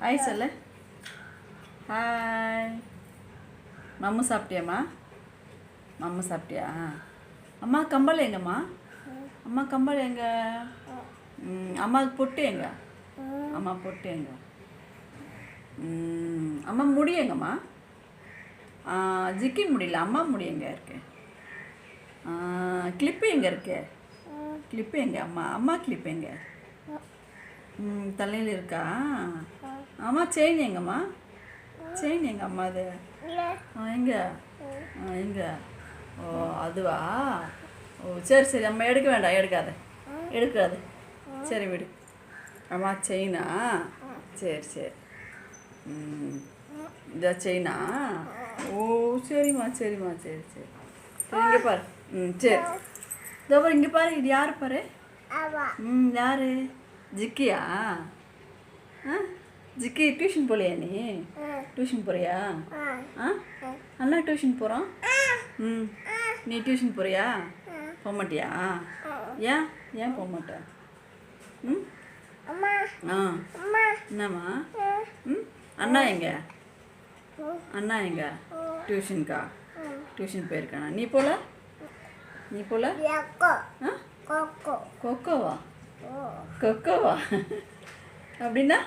Hi சொல்லு. Hi மம்மு சாப்பிட்டியாம்மா? மம்மு சாப்பிட்டியா? அம்மா கம்பல் எங்கம்மா? அம்மா கம்பல் எங்க? அம்மாவுக்கு பொட்டு எங்க? அம்மா பொட்டு எங்க? அம்மா முடி எங்கம்மா? ஜிக்கி முடியல அம்மா முடி எங்க இருக்கு? கிளிப்பு எங்க இருக்கு? கிளிப்பு எங்க அம்மா? அம்மா கிளிப்பு எங்க? ம் தலையில் இருக்கா? அம்மா செயின் எங்கம்மா? செயின் எங்க அம்மா அது எங்க ஆ எங்க ஓ அதுவா? ஓ சரி சரி அம்மா எடுக்க வேண்டாம் எடுக்காத. எடுக்காத. சரி விடு. அம்மா செயினா? சரி சரி. ம் இந்த செயினா? ஓ சரிம்மா சரிம்மா சரி சரி. சரி இங்கே பாரு. ம் சரி. இதோ பாரு இங்கே பாரு இது யார் பாரு? ம் யாரு? ஜிக்கியா? ஆ? ஜிக்கி டியூஷன் போகலையா நீ? டியூஷன் போறியா? ஆ? அண்ணா டியூஷன் போகிறான் ம். நீ டியூஷன் போறியா? போக மாட்டியா? ஏன்? ஏன் போக மாட்டேன் ம்? ஆ. என்னம்மா? ம்? அண்ணா எங்க? அண்ணா எங்க? டியூஷனுக்கா? டியூஷன் போயிருக்கானா? நீ போல? நீ போல? கொக்கோவா கொக்கோவா? அப்படின்னா?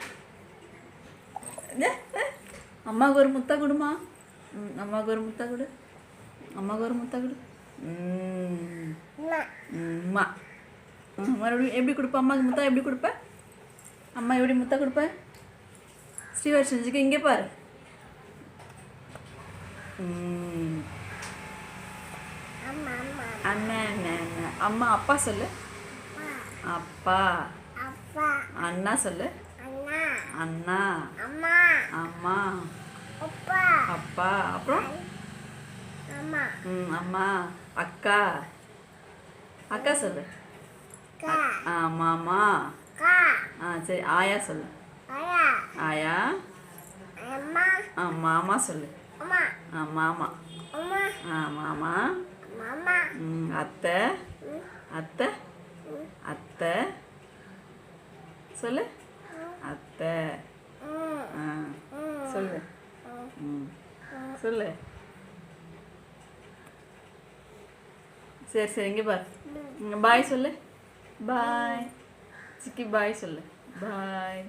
அம்மாவுக்கு ஒரு முத்தா கொடுமா? ம், அம்மாவுக்கு ஒரு முத்தா கொடு. அம்மாவுக்கு ஒரு முத்தா கொடு. அம்மா மறுபடியும் எப்படி கொடுப்ப? அம்மாவுக்கு முத்தா எப்படி கொடுப்ப? அம்மா எப்படி முத்தா கொடுப்ப? ஸ்ரீவர் செஞ்சுக்க இங்கே பாரு. ம், அண்ணன் அண்ணன் அண்ணன் அம்மா அப்பா சொல்லு. அப்பா. அண்ணா சொல்லு. அண்ணா. அம்மா. அப்பா. அப்புறம்? ம் அம்மா. அக்கா. அக்கா சொல்லு. ஆ மாமா. ஆ சரி ஆயா சொல்லு. ஆயா. ஆ மாமா சொல்லு. ஆ மாமா. ஆ மாமா. ம் அத்தை. அத்தை. அத்தை. சொல்லு. அத்தை. ஆ சொல்லு. ம் சொல்லு. சரி சரி இங்கே பார். பாய் சொல்லு. பாய். சிக்கி பாய் சொல்லு. பாய்.